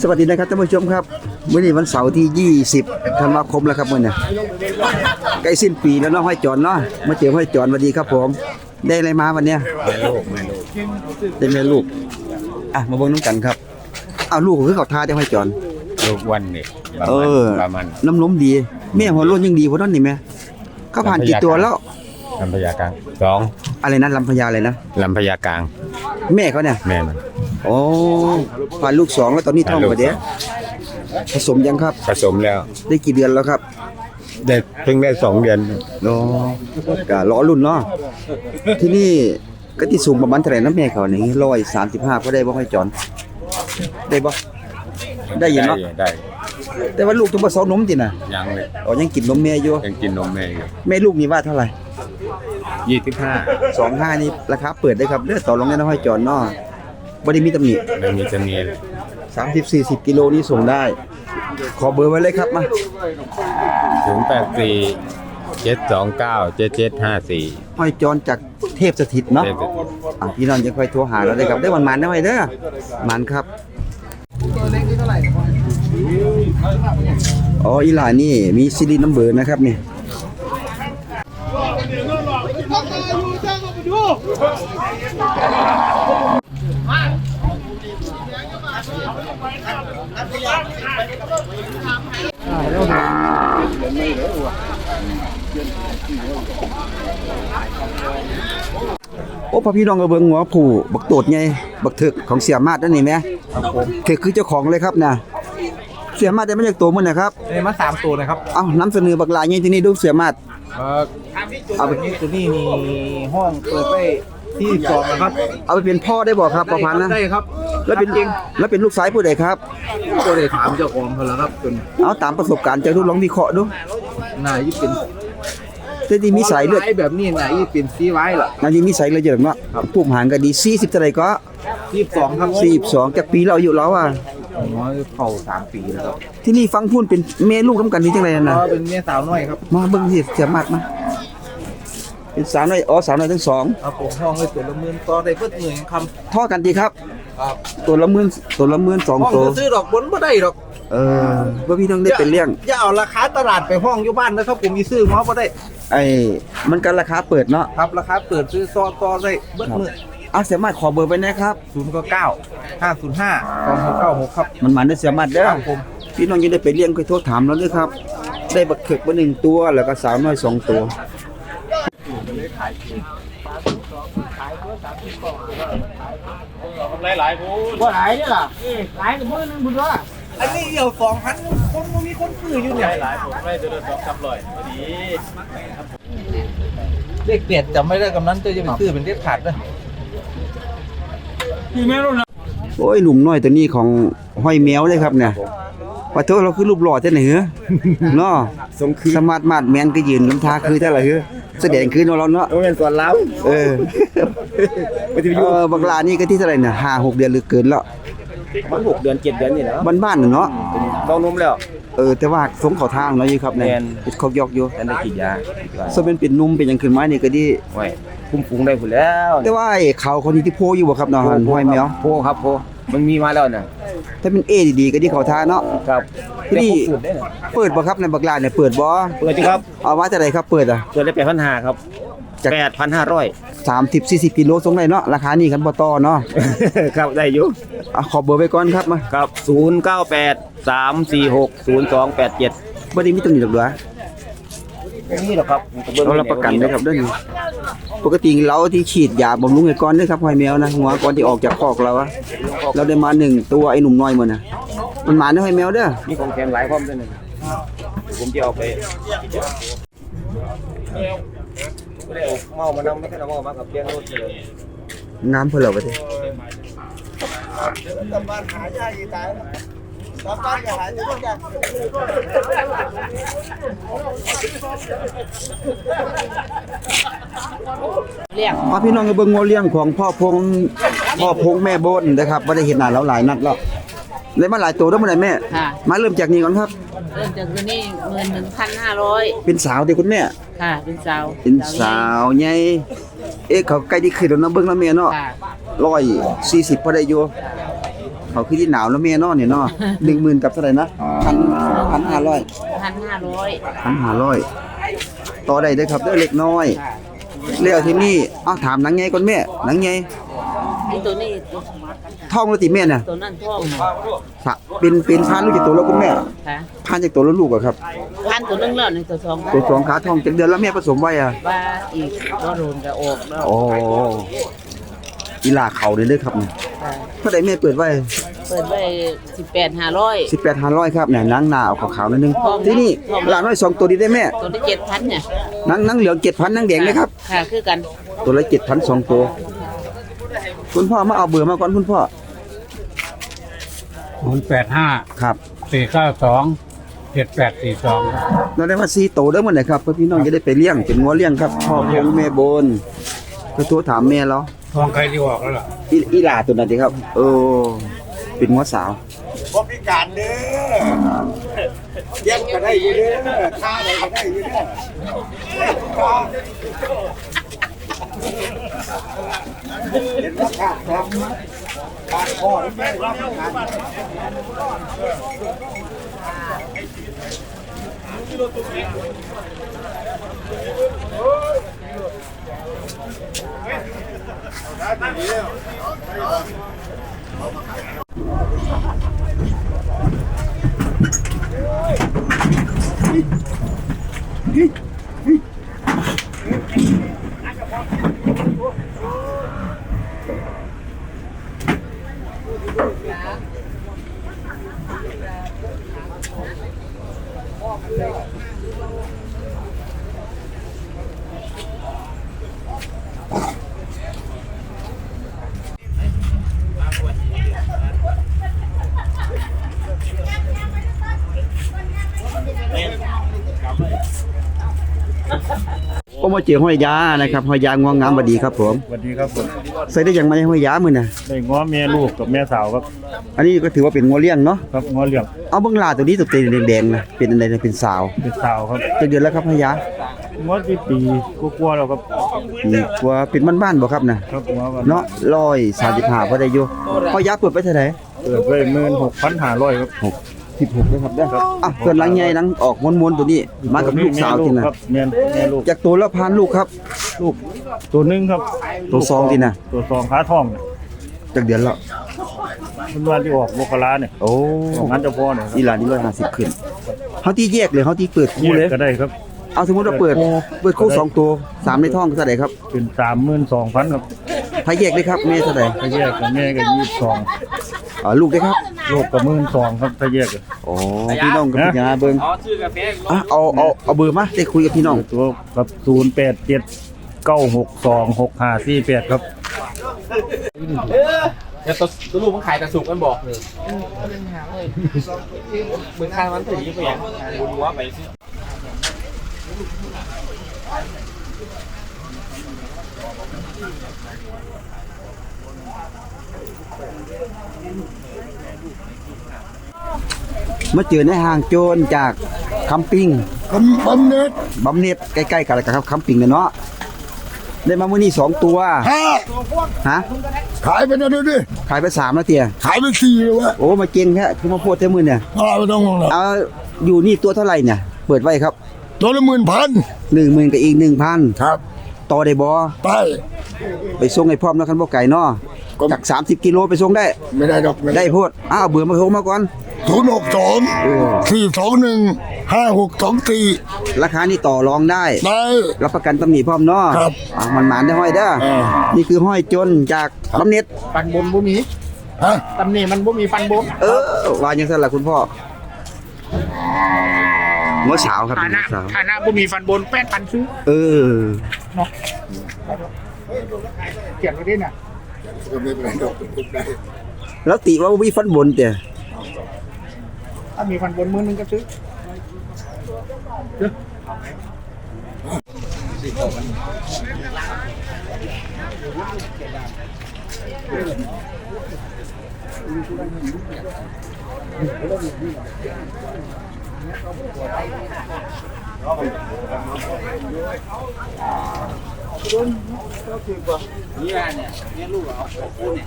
สวัสดีนะครับท่านผู้ชมครับวันนี้วันเสาร์ที่ 20ธันวาคมแล้วครับมื้อนี้ใกล้สิ้นปีแล้วเนาะห้อยจอนเนาะมาเจอห้อยจอนสวัสดีครับผม ได้อะไรมาวันเนี้ยแม่ลูกแม่ลูกได้แม่ลูกอะมาเบิ่งน้ำกันครับอ้าวลูกคือเขาทาได้ห้อยจอนลูกวันนี่ประเอมาณอประมาณน้ำนมดีแม่หัวโล้นยังดีกว่านั้นนี่แม่เขาผ่านกี่ตัวแล้วลำพญากลางสองอะไรนะลำพญาอะไรนะลำพญากลาง แม่เขาเนี่ยแม่มัน โอ้ผ่านลูกสองแล้วตอนนี้ท้องกว่าเด้ผสมยังครับ ผสมแล้ว ได้กี่เดือนแล้วครับได้เพิ่งได้สองเดือนโอ้กะล้อรุ่นเนาะที่นี่ก็ที่สูงประมาณเท่าไหร่นะแม่เขานี่ร้อยสามสิบห้าก็ได้บ่ค่อยจอน ได้บ่ได้อยินเนาะได้ แต่ว่าลูกต้องผสมนมติน่ะยังเลยอ๋อยังกินนมแม่อยู่ยังกินนมแม่อยู่แม่ลูกนี่ว่าเท่าไหร่ยี่สิบห้าสองห้านี่ราคาเปิดได้ครับเด้อต่อรองได้นะห้อยจอนเนาะ บ่ได้มีตำหนิไม่มีจะมีสามสิบสี่สิบกิโลนี่ส่งได้ ขอเบอร์ไว้เลยครับมาถึงแปดสี่เจ็ดสองเก้าเจ็ดเจ็ดห้าสี่ห้อยจอนจากเทพสถิตเนาะเจ็ดอะพี่น้องยังค่อยโทรหาเราได้ครับได้วันมันนะไว้เด้อมันครับอ๋ออีหลานี่มีซีรีส์นัมเบอร์นะครับนี่ โอ้พอพี่น้องก็เบิ่งหัวผู้บักโตดไงบักถึกของเสียมาดนั่นนี่แหมถึกคือเจ้าของเลยครับนะเสียมาดได้มาจากตัวมันนะครับได้มาสามตัวนะครับเอ้านำเสนอบักหลายไงที่นี่ดูเสียมาดเอ่อเอาไปนี่ตัวนี้มีห้องเปิดไปที่สองนะครับ เอาไปเป็นพ่อได้บ่ครับประพันธ์นะได้ครับ แล้วเป็นแล้วเป็นลูกสายผู้ใดครับ ก็เลยถามเจ้าของเขาแล้วครับจนเอาตามประสบการณ์เจะดูลองวิเคราะห์ดูนายยี่เป็นแต่ที่มีสายเลือดไแบบนี้นายยี่เป็นซีไว้ล่ะนั่นที่มีสายเลือดเยอะเนาะปุ่มหางก็ดี40เท่าไหร่ก็ยี่สองครับ42จากปีเราอายุแล้วอะน้อยเข่าสามปีแล้วครับที่นี่ฟังพูนเป็นแม่ลูกนํกันนี่จังไดนั่นก็น่ะเป็นเมียสาวน้อยครับมาเบิ่งที่เสียมาดมาเป็นสาวน้อยอ๋อสาวน้อยทั้งสองเอาผมห้องเลยตัวละหมื่นต่อได้เพิ่มหมื่นคท่อกันดีครับำ ครับตัวละหมื่นตัวละหมื่นสองห้องตัว จะซื้อดอกบนไม่ได้ดอกเออว่าพี่น้องได้เป็นเลี้ยง อย่าเอาราคาตลาดไปห้องอยู่บ้านนะครับผมมีซื้อมาบ่ได้ไอ้มันก็ราคาเปิดเนาะครับราคาเปิดซื้อซอต่อได้เบิ้ลหมื่นอะเสียมาดขอเบอร์ไปนะครับ ศูนย์ก็เก้าห้าศูนย์ห้าสองหกเก้าหกครับ มันมันได้เสียมาดเด้อครับผม พี่น้องยังได้ไปเลี้ยงก็โทรถามเราด้วยครับ ได้บักเถิกมาหนึ่งตัวแล้วก็สาวน้อยสองตัวว่า หลายเนี่ยล่ะหลายกับมือนึงบุญว่าอันนี้เดียวสองพันคนมันมีคนซื้ออยู่เนี่ยหลายผมไม่เดือนสองสามร้อยพอดีเลขเปลี่ยนจำไม่ได้กำนั้นจะจะไปซื้อเป็นเลขขาดนะโอ้ยหนุ่มน้อยตัวนี้ของห้อยแมวเลยครับเนี่ยว่าโทษเราคือรูปหล่อเท่าไหนเหรอเนาะสมคือสมาร์ทมาดแมนก็ยืนลำทาคือเท่าไหร่เหรอแสดงคือเราเนาะโรงเรียนสวนล้เออ เออบักลานี่ก็ที่เท่าไหร่เนี่ยห้าหกเดือนหรือเกินแล้วมันหกเดือนเจ็ดเดือนนี่แหละบ้านๆน่ะเนาะต้องนมแล้ว เออแต่ว่าสงเขาทางเนาะอยู่ครับเนี่ยแม่น เป็นเขายอกอยู่แต่ได้กินยาสมเป็นเป็นหนุ่มเป็นหยังขึ้นมานี่ก็ดีไว้คุ้มฟุ้งได้ผุแล้วแต่ว่าไอ้เขาคนนี้ที่โพอยู่บ่ครับเนาะหันห้อยแมวโพครับโพมันมีมาแล้วนะถ้าเป็นเอดีๆก็ที่เขาทาเนาะ ครับที่นี่สุดได้นะเปิดบ่ครับในบักลาเนี่ยเปิดบ่เปิดจีครับเอาว่าแต่ไหนครับเปิดอะเปิดได้แปดพันห้าครับ จากแปดพันห้าร้อย30 40กิโลส่งได้เนาะราคานี้คันบ่ต่อเนาะครับได้อยู่อะขอเบอร์ไว้ก่อนครับมาครับศูนย์เก้าแปดสามสี่หกศูนย์สองแปดเจ็ดบ่ได้มีตำหนิดอกเด้อไม่มีหรอกครับเรารับประกันเด้อครับเด้อนี่ปกติเราที่ฉีดยาบำรุงให้ก่อนเด้อครับห้อยแมวนะหัวก่อนที่ออกจากคอกเราอะเราได้มาหนึ่งตัวไอ้หนุ่มน้อยหมดน่ะมันหมาเด้อห้อยแมวเด้อมีของแถมหลายพร้อมด้วยนะผมจะเอาไปไม่ได้ เอาเมามานั่งไม่ใช่เอาเมามากับเลี้ยงรถเลยงามเพิ่นแล้วบัดนี้เรียกมาพี่น้องก็เบิ่งงัวเลี้ยงของพ่อพงพ่อพงแม่โบนนะครับบ่ได้เห็นหน้าเราหลายนัดแล้วเลยมาหลายตัวแล้วมื้อใดแม่ค่ะมาเริ่มจากนี้ก่อนครับ เริ่มจากตัวนี้หมื่นหนึ่งพันห้าร้อยเป็นสาวเด้คุณแม่ค่ะเป็นสาวเป็นสาวใหญ่เอ๊ะเขาใกล้ที่ขึ้นแล้วเนาะเบิ่งแล้วแม่เนาะค่ะ140พอได้อยู่เขาคือที่หนาวแล้วแม่เนอเนี่ยเนาะหนึ่งหมื่นกับเท่าไหร่นะพันพันห้าร้อยพันห้าร้อยพันห้าร้อยต่อได้เด้อครับเด้อเล็กน้อยแล้วที่นี่เอ้าถามหนังไงก่อนแม่หนังไงนี่ตัวนี้ตัว ท้องแล้วติแม่น่ะตัวนั่นท่องสะเป็นเป็นพันลูกจากตัวแล้วคุณแม่ค่ะพันจากตัวแล้วลูกอะครับพันตัวนึงแล้วในตัวสองตัวสองขาทองจากเดือนแล้วแม่ผสมไว้อะว่าอีกว่าโดนจะออกแล้วโอ้อีหลาเขาเลยเด้อครับเนี่ยค่ะเท่าใดแม่เปิดไว้เปิดไว้สิบแปดห้าร้อยสิบแปดห้าร้อยครับเนี่ยหนังหนาเอาขาวๆนิดนึงที่นี่หลานน้อยสองตัวดีได้แม่ตัวที่เจ็ดพันเนี่ยหนังหนังเหลืองเจ็ดพันหนังแดงนะครับค่ะคือกันตัวละเจ็ดพันสองตัว คุณพ่อมาเอาเบื่อมาก่อนคุณพ่อ ศูนย์แปดห้าครับสี่เก้าสองเจ็ดแปดสี่สองเราได้มาซีโตได้หมดเลยครับเพื่อพี่น้องจะได้ไปเลี้ยงเป็นงัวเลี้ยงครับพ่อพงแม่โบนก็โทรถามแม่แล้วทองใครที่ออกแล้วล่ะอีอีหลาตัวนั้นสิครับ เออเป็นงัวสาวบ่พิการเด้อเย็บก็ได้อยู่เด้อท่าได้ก็ได้อยู่เด้อเห็นว่าขาดครับ ข ม่รับงานก็มาเจอห้อยยานะครับห้อยยางวงงามบดีครับผมสวัสดีครับผมใส่ได้ยังไงห้อยยามือน่ะได้ง้อแม่ลูกกับแม่สาวครับ อันนี้ก็ถือว่าเป็นงัวเลี้ยงเนาะครับง้อเหลี่ยมเอาเบิ่งลาตัวนี้ตัวเต็มแดงๆนะเป็นอะไรนะเป็นสาวเป็นสาวครับจะเดือนแล้วครับห้อยยาง้อที่ปีกลัวๆแล้วครับนี่กว่าเป็นบ้านๆบ่ครับน่ะครับง้อกันเนาะร้อยสามสิบห้าพอได้อยู่ห้อยยาเปิดไปเท่าไหร่เปิดไว้หมื่นหกพันห้าร้อยครับหก สิบหกนะครับได้ออะเกินหลังใหญ่หลังออกม้วนๆตัวนี้ มากับลูกสาวที่น่ะครับแม่แม่ลูกจากตัวละพันลูกครับ ลูกตัวหนึงครับตัวซองที่น่ะ ตัวซองขาทองเนี่ยจากเดือนแล้วเป็นวันที่ออกโมกราเนี่ยโอ้ของงานเจ้าพ่อเนี่ยครับอีหลานนี่ร้อยห้าสิบขึ้นเขาที่แยกเลยเขาที่เปิดคู่แยเลยกก็ได้ครับ เอาสมมติว่าเปิด เปิดคู่สองตัวสามในท้องเท่าไหร่ครับเป็นสามหมื่นสองพันครับถ้าแยกเลยครับแม่เท่าไหร่ถ้าแยกกับแม่ก็ยี่สิบสอง อ่าลูกได้ครับ ลูกกับหมื่นสองครับถ้าแยกกันโอ้พี่น้องกับพี่ยาเบิ้งอ๋อชื่อกาแฟอะเอาเอาเอาเบอร์มาได้คุยกับพี่น้องตัวกับศูนย์แปดเจ็ดเก้าหกสองหกห้าสี่แปดครับเดี๋ยวตัวตัวลูกมันขายกระสุกมันบอกเลยมือข้างมันถือยี่ห้อบุญหัวไปสิ มาเจอในห้างโจรจากคำปิงบำบำเหน็จบำเหน็จใกล้ๆกันแหละครับคำปิงเนี่ยเนาะได้มามื้อนี้สองตัวห้าฮะขายไปนะดูดิขายไปสามแล้วเตียขายไปสี่เลยวะโอ้มาเก่งแค่คือมาโพดเท่ามือเนี่ยอ่าไม่ต้องห่วงหรอกเอาอยู่นี่ตัวเท่าไหร่เนี่ย เปิดไว้ครับ ตัวละหมื่นพันหนึ่งหมื่นกับอีกหนึ่งพันครับ ต่อได้บ่ไป ไปส่งให้พร้อมแล้วคันบ่ไก่เนาะ ก็จากสามสิบกิโลไปส่งได้ ไม่ได้ดอกไม่ได้โพดอ้าวเบื่อมาโทรมาก่อน ศูนย์หกสองสี่สองหนึ่งห้าหกสองสี่ราคานี่ต่อรองได้ ได้ รับประกันตำหนิพร้อมเนาะครับอะมันหมานได้ห้อยเด้อเออ นี่คือห้อยจนจากบำเหน็จฟันบนบ่มีฮะตำหนิมันบ่มีฟันบนเออว่าจังซั่นล่ะคุณพ่อหัวสาวครับฐาหันะวสาว ฐานะบ่มีฟันบนแป้นปันซื้อเออเขียนไว้ด้วยน่ะ ก็ไม่เป็นไรดอกได้แล้วติว่าบ่มีฟันบนแต่ถ้ามีฟันบนมือนึงก็ซื้อ นี่เนี่ยเนี่ยลูกเหรอคู่เนี่ย